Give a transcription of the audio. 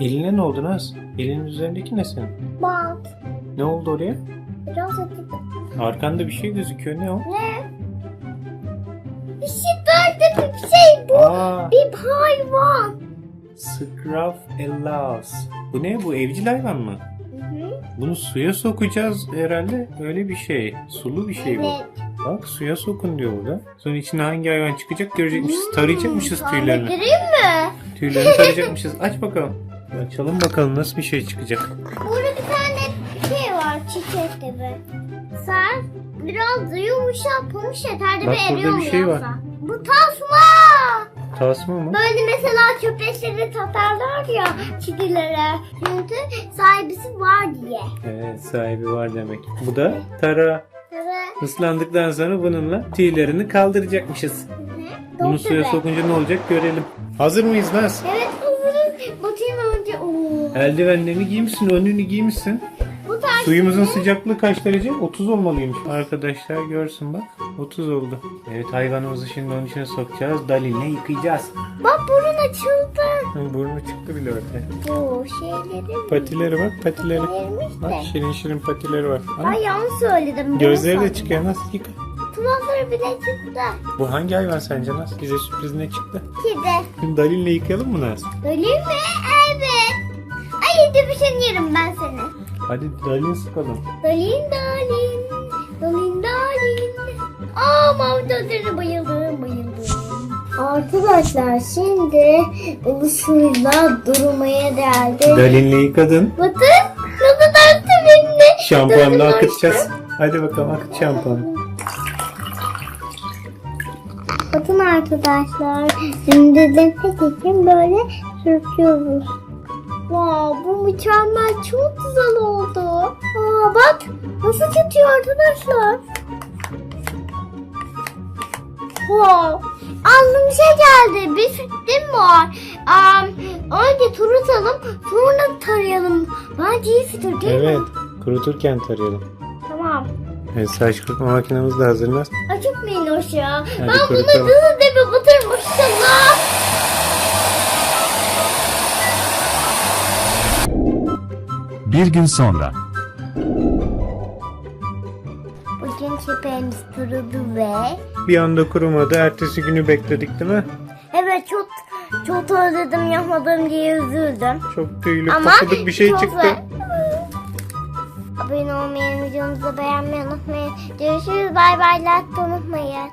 Eline ne oldu Naz? Elinin üzerindeki ne senin? Bak. Ne oldu oraya? Biraz acıdı. Arkanda bir şey gözüküyor. Ne o? Ne? Bir şey böyle bir şey bu. Aa, Bir hayvan. Scroffellas. Bu ne? Bu evcil hayvan mı? Hı hı. Bunu suya sokacağız herhalde. Öyle bir şey. Sulu bir şey bu. Evet. Bak suya sokun diyor burada. Sonra içine hangi hayvan çıkacak görecekmişiz. Tarayacakmışız Hmm, tüylerini. Gireyim mi? Tüylerini tarayacakmışız. Aç bakalım. Açalım bakalım nasıl bir şey çıkacak. Burada bir tane şey var çiçek gibi. Sen biraz da yumuşak pamuk yeterli Bak bir eriyor bir şey var. Bu tasma. Tasma mı? Böyle mesela köpekleri tatarlar ya kedilere. Çünkü sahibisi var diye. Evet sahibi var demek. Bu da tara. Evet. Islandıktan sonra bununla tüylerini kaldıracakmışız. Bunu Dok suya bebe. sokunca ne olacak görelim. Hazır mıyız Naz? Evet Eldivenlerini giymişsin, önlüğünü giymişsin. Bu tarz Suyumuzun sıcaklığı kaç derece? 30 olmalıymış. Arkadaşlar görsün bak. 30 oldu. Evet hayvanımızı şimdi onun içine sokacağız. Dalinle yıkayacağız. Bak burun açıldı. Hı, Burnu çıktı bile ortaya. Bu şeyleri Patileri bak patileri. Bak de. şirin şirin patileri var. Ben Ha? yanlış söyledim. Gözleri de çıkıyor. Nasıl yıka? Kulakları bile çıktı. Bu hangi hayvan sence Naz? Bize sürpriz ne çıktı? Kedi. Şimdi Dalinle yıkayalım mı Naz? Öyle mi? Evet. Ay dövüşen yerim ben seni. Hadi Dalin sıkalım. Dalin dalin. Dalin dalin. Aa mavi gözlerine bayıldım bayıldım. Arkadaşlar şimdi ılısıyla durmaya geldi. Dalinle yıkadın. Bakın ne kadar sevimli. Şampuanla akıtacağız. Hadi bakalım akıt şampuanı. Bakın arkadaşlar. Şimdi de için böyle sürtüyoruz. Wow, bu mükemmel. Çok güzel oldu. Aa, bak nasıl tutuyor arkadaşlar. Wow. Bir şey geldi. Bir fikrim var. Um, önce turutalım sonra tarayalım. Bence iyi fikir değil Evet. mi? Kuruturken tarayalım. Tamam. Evet saç kurutma makinemiz de hazır Naz. Açık minnoş ya. Hadi ben bunu kurutalım. nasıl deme batırmıştım lan. Bir gün sonra. Bugün çipeğimiz kurudu ve Bir anda kurumadı. Ertesi günü bekledik değil mi? evet çok çok özledim yapmadım diye üzüldüm. Çok tüylü Ama pofuduk bir şey çok çıktı. güzel. Abone olmayı, videomuzu beğenmeyi unutmayın. Görüşürüz. Bay bay. Like unutmayın.